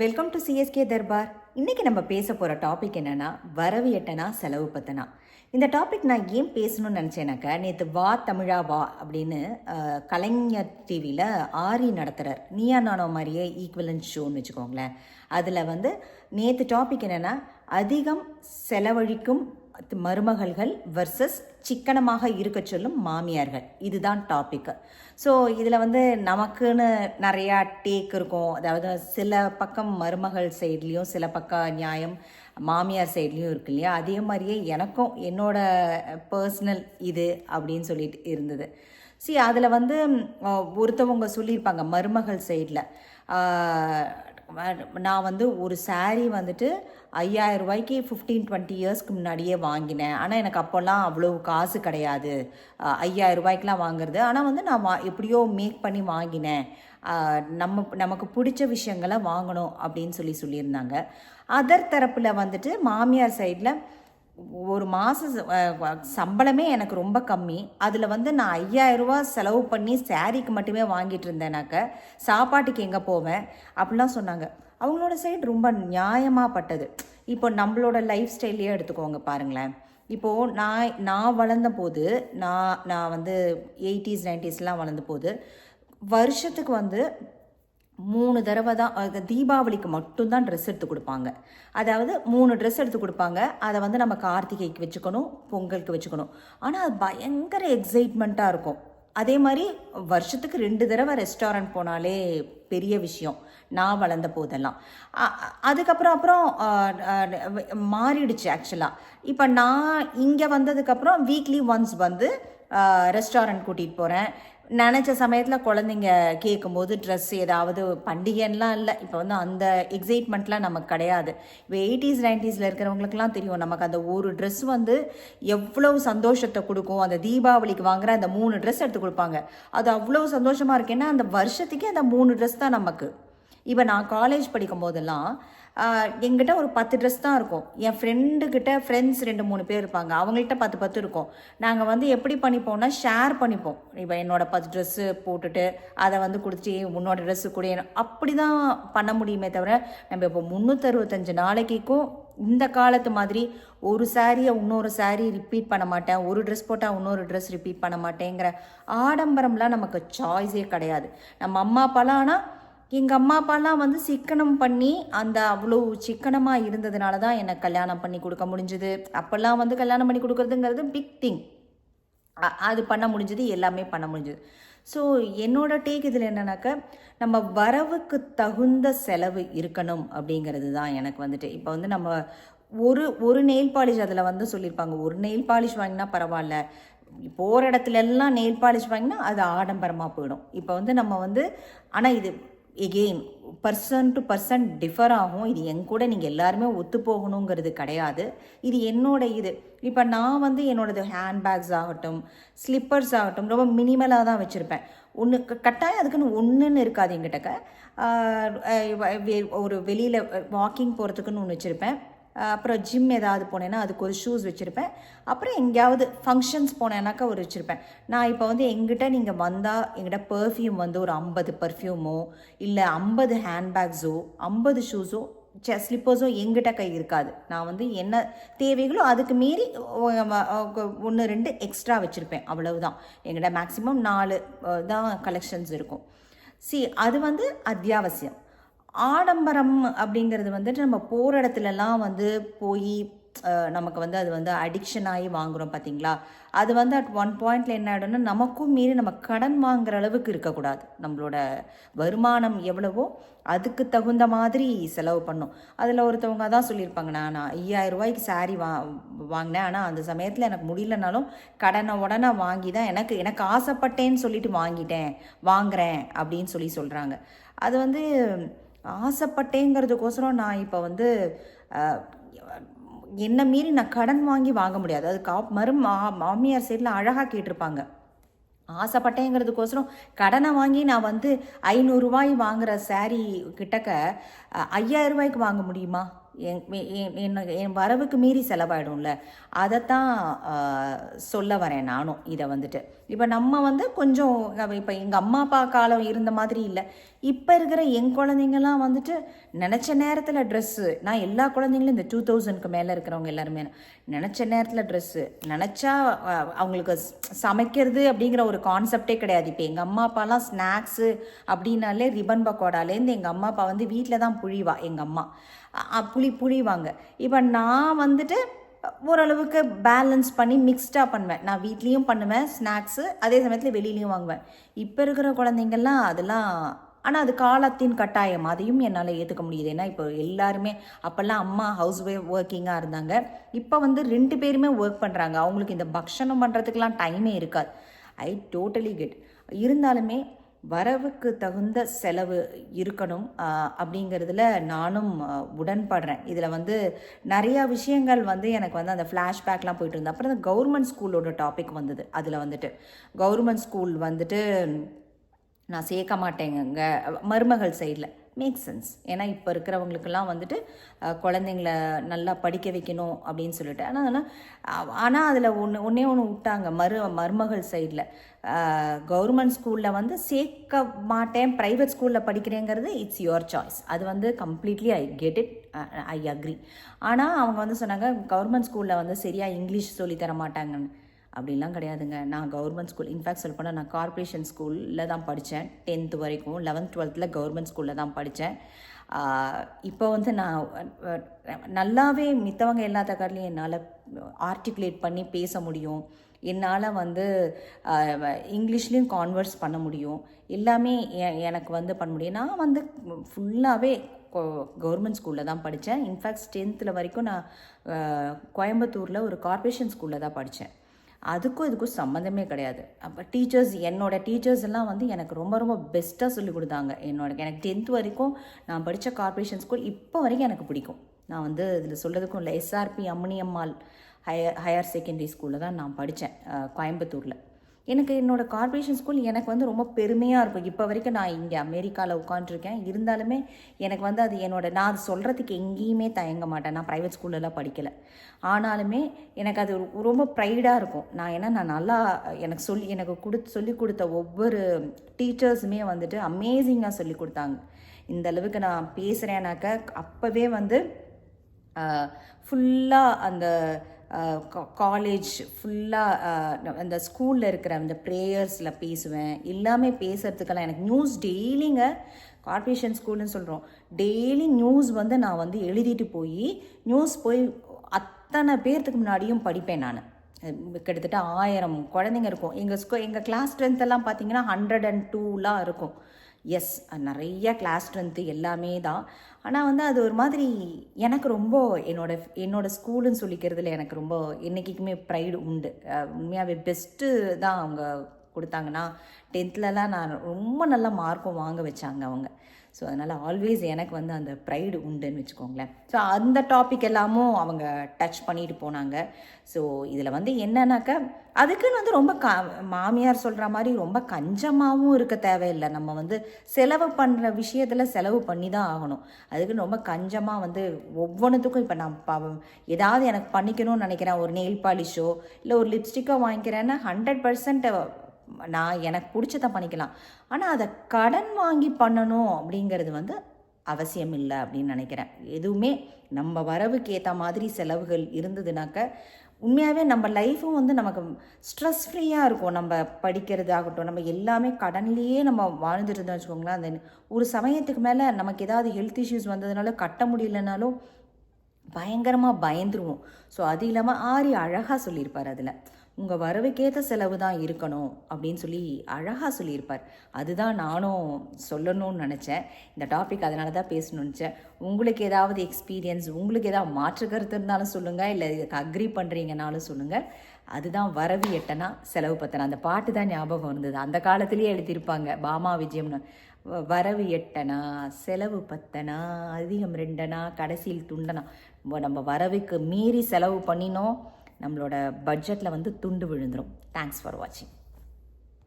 Welcome to CSK Darbar இன்றைக்கி நம்ம பேச போகிற டாபிக் என்னென்னா வரவு எட்டனா செலவு பத்தனா. இந்த டாபிக் நான் ஏன் பேசணும்னு நினச்சேனாக்கா நேற்று வா தமிழா வா அப்படின்னு கலைஞர் டிவியில் ஆரி நடத்துகிறார் நீயா நானோ மாதிரியே ஈக்குவலன்ஸ் ஷோன்னு வச்சுக்கோங்களேன். அதில் வந்து நேற்று டாபிக் என்னென்னா அதிகம் செலவழிக்கும் மருமகள்கள் வர்சஸ் சிக்கனமாக இருக்க சொல்லும் மாமியார்கள். இதுதான் டாபிக் ஸோ இதில் வந்து நமக்குன்னு நிறையா டேக் இருக்கும். அதாவது சில பக்கம் மருமகள் சைட்லேயும் சில பக்கம் நியாயம் மாமியார் சைட்லேயும் இருக்கு இல்லையா? அதே மாதிரியே எனக்கும் என்னோட பர்சனல் இது அப்படின்னு சொல்லிட்டு இருந்தது. சி அதில் வந்து ஒருத்தவங்க சொல்லியிருப்பாங்க மருமகள் சைடில் நான் வந்து ஒரு சாரீ வந்துட்டு ஐயாயிரம் ரூபாய்க்கு ஃபிஃப்டீன் டுவெண்ட்டி இயர்ஸ்க்கு முன்னாடியே வாங்கினேன். ஆனால் எனக்கு அப்போல்லாம் அவ்வளோ காசு கிடையாது. ஐயாயிரம் ரூபாய்க்கெலாம் வாங்குறது. ஆனால் வந்து நான் வா எப்படியோ மேக் பண்ணி வாங்கினேன். நம்ம நமக்கு பிடிச்ச விஷயங்களை வாங்கணும் அப்படின்னு சொல்லி சொல்லியிருந்தாங்க. அதர் தரப்பில் வந்துட்டு மாமியார் சைடில் ஒரு மாத சம்பளமே எனக்கு ரொம்ப கம்மி. அதில் வந்து நான் ஐயாயிரரூவா செலவு பண்ணி சாரீக்கு மட்டுமே வாங்கிட்டு இருந்தேனாக்க சாப்பாட்டுக்கு எங்கே போவேன்? அப்படிலாம் சொன்னாங்க. அவங்களோட சைடு ரொம்ப நியாயமாகப்பட்டது இப்போ நம்மளோட லைஃப் ஸ்டைல்லையே எடுத்துக்கோங்க பாருங்களேன். இப்போது நான் நான் வளர்ந்த போது நான் நான் வந்து எயிட்டிஸ் நைன்டிஸ்லாம் வளர்ந்த போது வருஷத்துக்கு வந்து மூணு தடவை தான் அது தீபாவளிக்கு மட்டும்தான் ட்ரெஸ் எடுத்து கொடுப்பாங்க. அதாவது மூணு ட்ரெஸ் எடுத்து கொடுப்பாங்க. அதை வந்து நம்ம கார்த்திகைக்கு வச்சுக்கணும் பொங்கலுக்கு வச்சுக்கணும். ஆனால் அது பயங்கர எக்ஸைட்மெண்ட்டாக இருக்கும். அதே மாதிரி வருஷத்துக்கு ரெண்டு தடவை ரெஸ்டாரண்ட் போனாலே பெரிய விஷயம். நான் வளர்ந்த போதெல்லாம். அதுக்கப்புறம் அப்புறம் மாறிடுச்சு ஆக்சுவலாக இப்போ நான் இங்கே வந்ததுக்கப்புறம் வீக்லி ஒன்ஸ் வந்து ரெஸ்டாரண்ட் கூட்டிகிட்டு போகிறேன் நினச்ச சமயத்தில் குழந்தைங்க கேட்கும்போது ட்ரெஸ் ஏதாவது பண்டிகைன்னெலாம் இல்லை. இப்போ வந்து அந்த எக்ஸைட்மெண்ட்லாம் நமக்கு கிடையாது. இப்போ எயிட்டிஸ் நைன்டிஸில் இருக்கிறவங்களுக்குலாம் தெரியும். நமக்கு அந்த ஒரு ட்ரெஸ் வந்து எவ்வளவு சந்தோஷத்தை கொடுக்கும். அந்த தீபாவளிக்கு வாங்குற அந்த மூணு ட்ரெஸ் எடுத்து கொடுப்பாங்க. அது அவ்வளோ சந்தோஷமாக இருக்குன்னா அந்த வருஷத்துக்கே அந்த மூணு ட்ரெஸ் தான் நமக்கு. இப்போ நான் காலேஜ் படிக்கும் போதெல்லாம் எங்கிட்ட ஒரு பத்து ட்ரெஸ் தான் இருக்கும். என் ஃப்ரெண்டுக்கிட்ட ஃப்ரெண்ட்ஸ் ரெண்டு மூணு பேர் இருப்பாங்க. அவங்கள்ட்ட பத்து பத்து இருக்கும். நாங்கள் வந்து எப்படி பண்ணிப்போம்னா ஷேர் பண்ணிப்போம். இப்போ என்னோடய பத்து ட்ரெஸ்ஸு போட்டுட்டு அதை வந்து கொடுத்துட்டு உன்னோட ட்ரெஸ்ஸு கூட. அப்படி தான் பண்ண முடியுமே தவிர நம்ம இப்போ முந்நூற்றறுபத்தஞ்சு நாளைக்கும் இந்த காலத்து மாதிரி ஒரு சாரியை இன்னொரு சாரீ ரிப்பீட் பண்ண மாட்டேன். ஒரு ட்ரெஸ் போட்டால் இன்னொரு ட்ரெஸ் ரிப்பீட் பண்ண மாட்டேங்கிற ஆடம்பரம்லாம் நமக்கு சாய்ஸே கிடையாது. நம்ம அம்மா அப்பாலாம் ஆனால் எங்கள் அம்மா அப்பாலாம் வந்து சிக்கனம் பண்ணி அந்த அவ்வளோ சிக்கனமாக இருந்ததுனால தான் எனக்கு கல்யாணம் பண்ணி கொடுக்க முடிஞ்சுது. அப்போல்லாம் வந்து கல்யாணம் பண்ணி கொடுக்குறதுங்கிறது பிக் திங் அது பண்ண முடிஞ்சது எல்லாமே பண்ண முடிஞ்சது. ஸோ என்னோட டேக் இதில் என்னன்னாக்க நம்ம வரவுக்கு தகுந்த செலவு இருக்கணும் அப்படிங்கிறது தான் எனக்கு வந்துட்டு. இப்போ வந்து நம்ம ஒரு ஒரு நெயில் பாலிஷ் அதில் வந்து சொல்லியிருப்பாங்க. ஒரு நெயில் பாலிஷ் வாங்கினா பரவாயில்ல. போகிற இடத்துல எல்லாம் நெயில் பாலிஷ் வாங்கினா அது ஆடம்பரமாக போயிடும். இப்போ வந்து நம்ம வந்து ஆனால் இது again person to person differ ஆகும். இது என் கூட நீங்கள் எல்லாருமே ஒத்து போகணுங்கிறது கிடையாது. இது என்னோட இது. இப்போ நான் வந்து என்னோடது ஹேண்ட்பேக்ஸ் ஆகட்டும் ஸ்லிப்பர்ஸ் ஆகட்டும் ரொம்ப மினிமலாக தான் வச்சுருப்பேன். ஒன்று கட்டாயம் அதுக்குன்னு ஒன்றுன்னு இருக்காது எங்கிட்டக்க வெ- ஒரு வெளியில் வாக்கிங் போகிறதுக்குன்னு ஒன்று வச்சுருப்பேன். அப்புறம் ஜிம் ஏதாவது போனேன்னா அதுக்கு ஒரு ஷூஸ் வச்சுருப்பேன். அப்புறம் எங்கேயாவது ஃபங்க்ஷன்ஸ் போனேன்னாக்கா ஒரு வச்சுருப்பேன். நான் இப்போ வந்து எங்கிட்ட நீங்கள் வந்தால் எங்கிட்ட பர்ஃப்யூம் வந்து ஒரு ஐம்பது பர்ஃப்யூமோ இல்லை ஐம்பது ஹேண்ட்பேக்ஸோ ஐம்பது ஷூஸோ ஸ்லிப்பர்ஸோ எங்கிட்ட கை இருக்காது. நான் வந்து என்ன தேவைகளோ அதுக்கு மீறி ஒன்று ரெண்டு எக்ஸ்ட்ரா வச்சுருப்பேன். அவ்வளவுதான். எங்கிட்ட மேக்ஸிமம் நாலு தான் கலெக்ஷன்ஸ் இருக்கும். சி அது வந்து அத்தியாவசியம். ஆடம்பரம் அப்படிங்கிறது வந்துட்டு நம்ம போகிற இடத்துலலாம் வந்து போய் நமக்கு வந்து அது வந்து அடிக்ஷன் ஆகி வாங்குகிறோம் பார்த்தீங்களா அது வந்து அட் ஒன் பாயிண்ட்ல என்ன ஆகிடும்னா நமக்கும் மீறி நம்ம கடன் வாங்குற அளவுக்கு இருக்கக்கூடாது. நம்மளோட வருமானம் எவ்வளவோ அதுக்கு தகுந்த மாதிரி செலவு பண்ணும். அதில் ஒருத்தவங்க தான் சொல்லியிருப்பாங்க நான் நான் ஐயாயிரம் ரூபாய்க்கு saree வா வாங்கினேன். ஆனால் அந்த சமயத்தில் எனக்கு முடியலனாலும் கடனை உடனே வாங்கி தான் எனக்கு எனக்கு ஆசைப்பட்டேன்னு சொல்லிட்டு வாங்கிட்டேன் வாங்குறேன் அப்படின்னு சொல்லி சொல்கிறாங்க அது வந்து ஆசைப்பட்டேங்கிறதுக்கோசரம் நான் இப்போ வந்து என்னை மீறி நான் கடன் வாங்கி வாங்க முடியாது. அது கா மரு மா- மாமியார் சைடில் அழகாக கேட்டிருப்பாங்க. ஆசைப்பட்டேங்கிறதுக்கோசரம் கடனை வாங்கி நான் வந்து ஐநூறுரூவாய் வாங்குற saree கிட்டக்க ஐயாயிரம் ரூபாய்க்கு வாங்க முடியுமா? என் என்ன என் வரவுக்கு மீறி செலவாயிடும்ல. அதைத்தான் சொல்ல வரேன் நானும் இதை வந்துட்டு. இப்போ நம்ம வந்து கொஞ்சம் இப்போ எங்கள் அம்மா அப்பா காலம் இருந்த மாதிரி இல்லை. இப்போ இருக்கிற என் குழந்தைங்கலாம் வந்துட்டு நினச்ச நேரத்தில் ட்ரெஸ்ஸு நான் எல்லா குழந்தைங்களும் இந்த டூ தௌசண்ட்க்கு மேலே இருக்கிறவங்க எல்லாருமே நினச்ச நேரத்தில் ட்ரெஸ்ஸு நினச்சா அவங்களுக்கு சமைக்கிறது அப்படிங்கிற ஒரு கான்செப்டே கிடையாது. இப்போ எங்கள் அம்மா அப்பாலாம் ஸ்நாக்ஸு அப்படின்னாலே ரிபன் பக்கோடாலேருந்து எங்கள் அம்மா அப்பா வந்து வீட்டில் தான் புழிவா எங்கள் அம்மா. புளி புழிவாங்க. இப்போ நான் வந்துட்டு ஓரளவுக்கு பேலன்ஸ் பண்ணி மிக்ஸ்டாக பண்ணுவேன். நான் வீட்லேயும் பண்ணுவேன் ஸ்நாக்ஸு அதே சமயத்தில் வெளியிலையும் வாங்குவேன். இப்போ இருக்கிற குழந்தைங்கள்லாம் அதெல்லாம் ஆனால் அது காலத்தின் கட்டாயம். அதையும் என்னால் ஏற்றுக்க முடியுது. ஏன்னா இப்போ எல்லாருமே அப்போல்லாம் அம்மா ஹவுஸ் ஒய்ஃப் ஒர்க்கிங்காக இருந்தாங்க. இப்போ வந்து ரெண்டு பேருமே ஒர்க் பண்ணுறாங்க அவங்களுக்கு இந்த பக்ஷணம் பண்ணுறதுக்கெலாம் டைமே இருக்காது. ஐ டோட்டலி கெட் இருந்தாலுமே வரவுக்கு தகுந்த செலவு இருக்கணும் அப்படிங்கிறதுல நானும் உடன்படுறேன். இதில் வந்து நிறையா விஷயங்கள் வந்து எனக்கு வந்து அந்த ஃப்ளாஷ்பேக்லாம் போயிட்டு இருந்தது. அப்புறம் இந்த கவர்மெண்ட் ஸ்கூலோட டாபிக் வந்தது அதில் வந்துட்டு. கவர்மெண்ட் ஸ்கூல் வந்துட்டு நான் சேர்க்க மாட்டேங்க மருமகள் சைடில் மேக் சென்ஸ் ஏன்னா இப்போ இருக்கிறவங்களுக்கெல்லாம் வந்துட்டு குழந்தைங்கள நல்லா படிக்க வைக்கணும் அப்படின்னு சொல்லிட்டு. ஆனால் ஆனால் அதில் ஒன்று ஒன்றே ஒன்று விட்டாங்க. மரு மருமகள் சைடில் கவர்மெண்ட் ஸ்கூலில் வந்து சேர்க்க மாட்டேன். ப்ரைவேட் ஸ்கூலில் படிக்கிறேங்கிறது இட்ஸ் யுவர் சாய்ஸ் அது வந்து completely I get it I agree ஆனால் அவங்க வந்து சொன்னாங்க கவர்மெண்ட் ஸ்கூலில் வந்து சரியாக இங்கிலீஷ் சொல்லித் தர மாட்டாங்கன்னு. அப்படிலாம் கிடையாதுங்க. நான் கவர்மெண்ட் ஸ்கூல் இன்ஃபேக்ட் சொல்ல போனால் நான் கார்ப்பரேஷன் ஸ்கூலில் தான் படித்தேன் டென்த்து வரைக்கும் லெவன்த் டுவெல்த்தில் கவர்மெண்ட் ஸ்கூலில் தான் படித்தேன் இப்போ வந்து நான் நல்லாவே மித்தவங்க எல்லாத்த காட்டிலையும் என்னால் ஆர்டிகுலேட் பண்ணி பேச முடியும். என்னால் வந்து இங்கிலீஷ்லேயும் கான்வர்ஸ் பண்ண முடியும். எல்லாமே எனக்கு வந்து பண்ண முடியும். நான் வந்து ஃபுல்லாகவே கவர்மெண்ட் ஸ்கூலில் தான் படித்தேன் இன்ஃபேக்ட் டென்த்தில் வரைக்கும் நான் கோயம்புத்தூரில் ஒரு கார்ப்பரேஷன் ஸ்கூலில் தான் படித்தேன் அதுக்கும் இதுக்கும் சம்மந்தமே கிடையாது. அப்போ டீச்சர்ஸ் என்னோடய டீச்சர்ஸ் எல்லாம் வந்து எனக்கு ரொம்ப ரொம்ப பெஸ்ட்டாக சொல்லிக் கொடுத்தாங்க. என்னோட எனக்கு டென்த் வரைக்கும் நான் படித்த கார்ப்பரேஷன் ஸ்கூல் இப்போ வரைக்கும் எனக்கு பிடிக்கும். நான் வந்து இதில் சொல்கிறதுக்கும் இல்லை. SRP Ammaniammal higher higher secondary ஸ்கூலில் தான் நான் படித்தேன் கோயம்புத்தூரில். எனக்கு என்னோடய கார்ப்ரேஷன் ஸ்கூல் எனக்கு வந்து ரொம்ப பெருமையாக இருக்கும். இப்போ வரைக்கும் நான் இங்கே அமெரிக்காவில் உட்காந்துருக்கேன் இருந்தாலுமே எனக்கு வந்து அது என்னோட நான் அது சொல்கிறதுக்கு எங்கேயுமே தயங்க மாட்டேன். நான் ப்ரைவேட் ஸ்கூல்லலாம் படிக்கலை. ஆனாலுமே எனக்கு அது ரொம்ப ப்ரைடாக இருக்கும். நான் ஏன்னா நான் நல்லா எனக்கு சொல்லி எனக்கு கொடுத்து சொல்லி கொடுத்த ஒவ்வொரு டீச்சர்ஸுமே வந்துட்டு அமேசிங்காக சொல்லி கொடுத்தாங்க. இந்த அளவுக்கு நான் பேசுகிறேனாக்க அப்போவே வந்து ஃபுல்லாக அந்த காலேஜ் ஃபுல்லாக அந்த ஸ்கூலில் இருக்கிற அந்த ப்ரேயர்ஸில் பேசுவேன். எல்லாமே பேசுகிறதுக்கெல்லாம் எனக்கு நியூஸ் டெய்லிங்க கார்பரேஷன் ஸ்கூல்னு சொல்கிறோம் டெய்லி நியூஸ் வந்து நான் வந்து எழுதிட்டு போய் நியூஸ் போய் அத்தனை பேர்த்துக்கு முன்னாடியும் படிப்பேன் நான். கிட்டத்தட்ட ஆயிரம் குழந்தைங்க இருக்கும். எங்கள் ஸ்கூ எங்கள் கிளாஸ் ஸ்ட்ரென்த்தெல்லாம் பார்த்தீங்கன்னா ஹண்ட்ரட் அண்ட் டூலாம் இருக்கும். எஸ் நிறைய கிளாஸ் ஸ்ட்ரென்த்து எல்லாமே தான். ஆனால் வந்து அது ஒரு மாதிரி எனக்கு ரொம்ப என்னோட என்னோடய ஸ்கூலுன்னு சொல்லிக்கிறதுல எனக்கு ரொம்ப என்றைக்குமே ப்ரைடு உண்டு. உண்மையாகவே பெஸ்ட்டு தான் அவங்க கொடுத்தாங்கன்னா டென்த்லலாம் நான் ரொம்ப நல்ல மார்க்கும் வாங்க வச்சாங்க அவங்க. ஸோ அதனால் ஆல்வேஸ் எனக்கு வந்து அந்த ப்ரைடு உண்டுன்னு வச்சுக்கோங்களேன். ஸோ அந்த டாபிக் எல்லாமும் அவங்க டச் பண்ணிட்டு போனாங்க. ஸோ இதில் வந்து என்னன்னாக்கா அதுக்குன்னு வந்து ரொம்ப க மாமியார் சொல்கிற மாதிரி ரொம்ப கஞ்சமாகவும் இருக்க தேவையில்லை. நம்ம வந்து செலவு பண்ணுற விஷயத்தில் செலவு பண்ணி தான் ஆகணும். அதுக்குன்னு ரொம்ப கஞ்சமாக வந்து ஒவ்வொன்றுத்துக்கும் இப்போ நான் ப- ஏதாவது எனக்கு பண்ணிக்கணும்னு நினைக்கிறேன். ஒரு நெயில் பாலிஷோ இல்லை ஒரு லிப்ஸ்டிக்கோ வாங்கிக்கிறேன்னா ஹண்ட்ரட் பர்சன்ட் நான் எனக்கு பிடிச்சத பண்ணிக்கலாம். ஆனால் அதை கடன் வாங்கி பண்ணணும் அப்படிங்கிறது வந்து அவசியம் இல்லை அப்படின்னு நினைக்கிறேன். எதுவுமே நம்ம வரவுக்கு ஏற்ற மாதிரி செலவுகள் இருந்ததுனாக்க உண்மையாகவே நம்ம லைஃப்பும் வந்து நமக்கு ஸ்ட்ரெஸ் ஃப்ரீயாக இருக்கும். நம்ம படிக்கிறது ஆகட்டும் நம்ம எல்லாமே கடன்லேயே நம்ம வாழ்ந்துட்டு இருந்தோம் வச்சுக்கோங்களேன். அந்த ஒரு சமயத்துக்கு மேலே நமக்கு ஏதாவது ஹெல்த் இஷ்யூஸ் வந்ததுனால கட்ட முடியலனாலும் பயங்கரமாக பயந்துருவோம். ஸோ அது இல்லாமல் ஆரி அழகாக சொல்லியிருப்பார் அதில். உங்கள் வரவுக்கேற்ற செலவு தான் இருக்கணும் அப்படின்னு சொல்லி அழகாக சொல்லியிருப்பார். அதுதான் நானும் சொல்லணும்னு நினச்சேன். இந்த டாபிக் அதனால தான் பேசணும்னு நினச்சேன். உங்களுக்கு ஏதாவது எக்ஸ்பீரியன்ஸ் உங்களுக்கு ஏதாவது மாற்று கருத்து இருந்தாலும் சொல்லுங்கள் இல்லை இதுக்கு அக்ரி பண்ணுறீங்கனாலும் சொல்லுங்கள் அதுதான் வரவு எட்டனா செலவு பத்தனா. அந்த பாட்டு தான் ஞாபகம் இருந்தது அந்த காலத்திலேயே எழுதியிருப்பாங்க பாமா விஜயம்னு. வ- வரவு எட்டனா செலவு பத்தனா அதிகம் ரெண்டனா கடைசியில் துண்டனா. நம்ம வரவுக்கு மீறி செலவு பண்ணினோம். நம்மளோட பட்ஜெட்டில் வந்து துண்டு விழுந்துரும். தேங்க்ஸ் ஃபார் வாட்சிங்